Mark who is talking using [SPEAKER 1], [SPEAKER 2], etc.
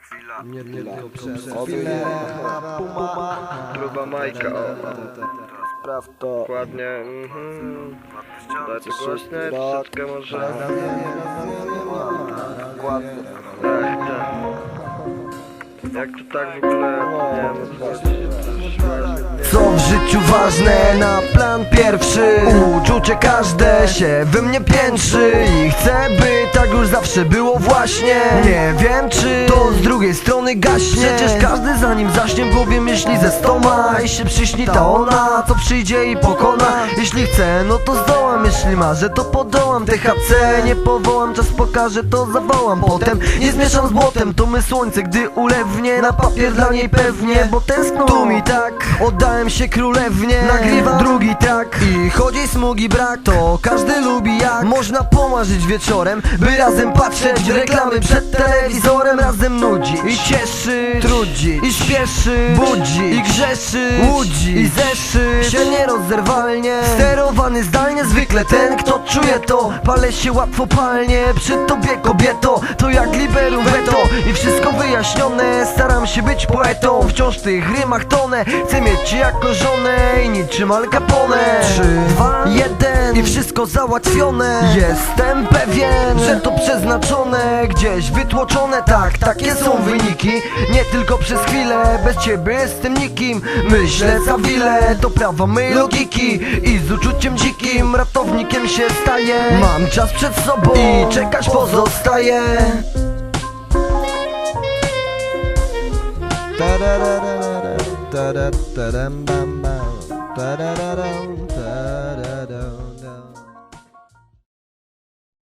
[SPEAKER 1] Chwila.
[SPEAKER 2] Nie przez
[SPEAKER 3] Oby
[SPEAKER 2] chwilę
[SPEAKER 3] nie.
[SPEAKER 2] Puma
[SPEAKER 3] Gruba Majka, o. Spraw to.
[SPEAKER 4] Dokładnie, mhm. Daj to głośne, troszeczkę może.
[SPEAKER 3] Dokładnie.
[SPEAKER 4] Tak, tak. Jak to tak w ogóle, nie wiem, coś
[SPEAKER 2] Co w życiu ważne na plan pierwszy Uczucie każde się we mnie piętrzy I chcę by tak już zawsze było właśnie. Nie wiem czy to z drugiej strony gaśnie. Przecież każdy zanim zaśnie głowie myśli ze stoma I się przyśni ta ona, co przyjdzie i pokona. Jeśli chcę, no to zdołam Jeśli marzę, to podołam THC nie powołam, czas pokaże, to zawołam Potem. Nie zmieszam z błotem To my słońce, gdy ulewnie. Na papier dla niej pewnie, bo tęskno tu mi tak Oddałem się królewnie. Nagrywam drugi track I chodzi smugi brak. To każdy lubi jak Można pomarzyć wieczorem By razem patrzeć reklamy przed telewizorem. Razem nudzi i cieszy Trudzi i śpieszy Budzi i grzeszy Łudzi i zeszy Się nierozerwalnie zwykle ten kto czuje to. Palę się łatwo palnie Przy tobie kobieto. To jak liberum veto I wszystko wyjaśnione Staram się być poetą. Wciąż w tych rymach tonę Chcę mieć cię jako żonę I niczym Al Capone. Trzy, dwa, jeden. I wszystko załatwione. Jestem pewien Że to przeznaczone Gdzieś wytłoczone. Tak, takie są wyniki. Nie tylko przez chwilę Bez ciebie jestem nikim. Myślę za wiele To prawa mej logiki. I z uczuciem dzikim Ratownikiem się Mam czas przed sobą I czekać pozostaje Tarararara, tara, taram, bam, bam.